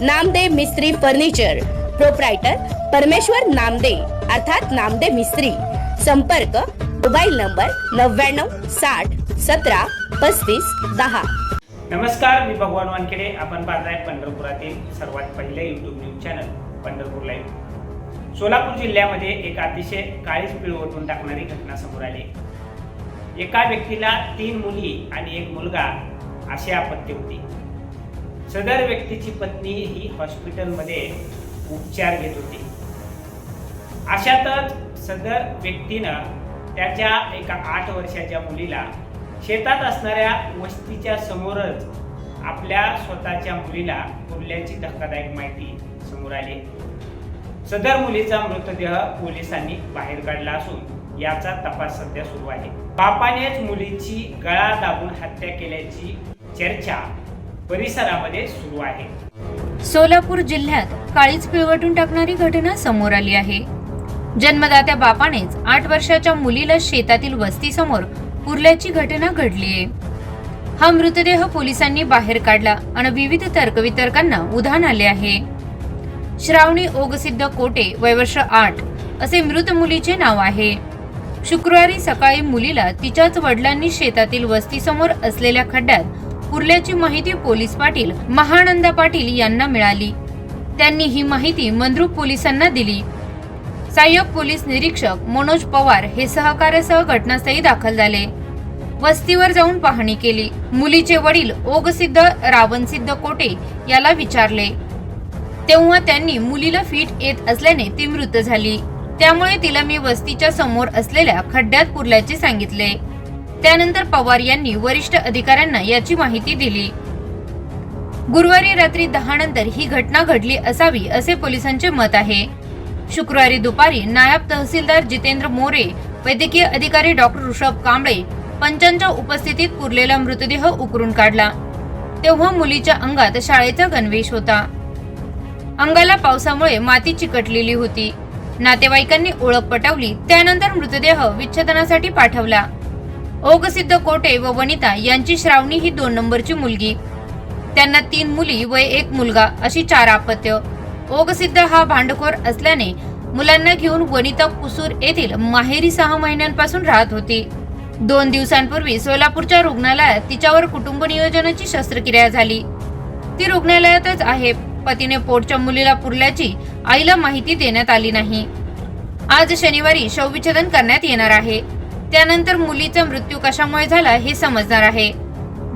नामदे मिस्त्री furniture proprietor परमेश्वर नामदे अर्थात नामदे मिस्त्री. संपर्क मोबाईल नंबर नव्याण्णव साठ सतरा पस्तीस दहा. नमस्कार मी भगवान वानखेडे. आपण पाहत आहे पंढरपुरातील सर्वात पहिले YouTube news channel Pandharpur live Solapur जिल्ह्यामध्ये एक अतिशय काळीच पिळवटून टाकणारी घटना समोर आली. एका व्यक्तीला तीन मुली आणि एक मुलगा अशी आपत्ती होती. सदर व्यक्तीची पत्नी ही हॉस्पिटलमध्ये उपचार घेत होती. अशातच सदर व्यक्तीनं त्याच्या एका आठ वर्षाच्या मुलीला शेतात असणाऱ्या वस्तीच्या समोरच आपल्या स्वतःच्या मुलीला उरल्याची धक्कादायक माहिती समोर आली. सदर मुलीचा मृतदेह पोलिसांनी बाहेर काढला असून याचा तपास सध्या सुरू आहे. बापानेच मुलीची गळा दाबून हत्या केल्याची चर्चा परिसरामध्ये सुरू आहे. सोलापूर जिल्ह्यात काळीच पिळवटून टाकणारी घटना समोर आली आहे. जन्मदात्या बापानेच आठ वर्षाच्या मुलीला शेतातील वस्तीसमोर पुरल्याची घटना घडली आहे. हा मृतदेह पोलिसांनी बाहेर काढला आणि विविध तर्कवितर्कांना उधाण आले आहे. श्रावणी ओगसिद्ध कोटे वयवर्ष आठ असे मृत मुलीचे नाव आहे. शुक्रवारी सकाळी मुलीला तिच्याच वडिलांनी शेतातील वस्तीसमोर असलेल्या खड्ड्यात पुरल्याची माहिती पोलीस पाटील महानंदा पाटील यांना मिळाली. त्यांनी ही माहिती मंद्रुप पोलिसांना दिली. सहाय्यक पोलीस निरीक्षक मनोज पवार हे सहकार्यासह घटनास्थळी दाखल झाले. वस्तीवर जाऊन पाहणी केली. मुलीचे वडील ओगसिद्ध रावणसिद्ध कोटे याला विचारले. तेव्हा त्यांनी मुलीला फिट येत असल्याने ती मृत झाली. त्यामुळे तिला मी वस्तीच्या समोर असलेल्या खड्ड्यात पुरल्याचे सांगितले. त्यानंतर पवार यांनी वरिष्ठ अधिकाऱ्यांना याची माहिती दिली. गुरुवारी रात्री दहा नंतर ही घटना घडली असावी असे पोलिसांचे मत आहे. शुक्रवारी दुपारी नायब तहसीलदार जितेंद्र मोरे वैद्यकीय अधिकारी डॉक्टर ऋषभ कांबळे पंचांच्या उपस्थितीत पुरलेला मृतदेह उकरून काढला. तेव्हा मुलीच्या अंगात शाळेचा गणवेश होता. अंगाला पावसामुळे माती चिकटलेली होती. नातेवाईकांनी ओळख पटवली त्यानंतर मृतदेह विच्छेदनासाठी पाठवला. ओगसिद्ध कोटे व वनिता यांची श्रावणी ही दोन नंबरची मुलगी. त्यांना तीन मुली व एक मुलगा अशी चार अपत्य ओगसिद्ध हा भांडखोर असल्याने मुलांना घेऊन वनिता कुसूर येथील माहेरी सहा महिन्यांपासून राहत होती. दोन दिवसांपूर्वी सोलापूरच्या रुग्णालयात तिच्यावर कुटुंब नियोजनाची शस्त्रक्रिया झाली. ती रुग्णालयातच आहे. पतीने पोटच्या मुलीला पुरल्याची आईला माहिती देण्यात आली नाही. आज शनिवारी शवविच्छेदन करण्यात येणार आहे. त्यानंतर मुलीचा मृत्यू कशामुळे झाला हे समजणार आहे.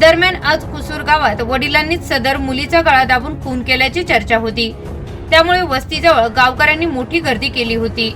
दरम्यान आज कुसूर गावात वडिलांनीच सदर मुलीचा गळा दाबून खून केल्याची चर्चा होती. त्यामुळे वस्तीजवळ गावकऱ्यांनी मोठी गर्दी केली होती.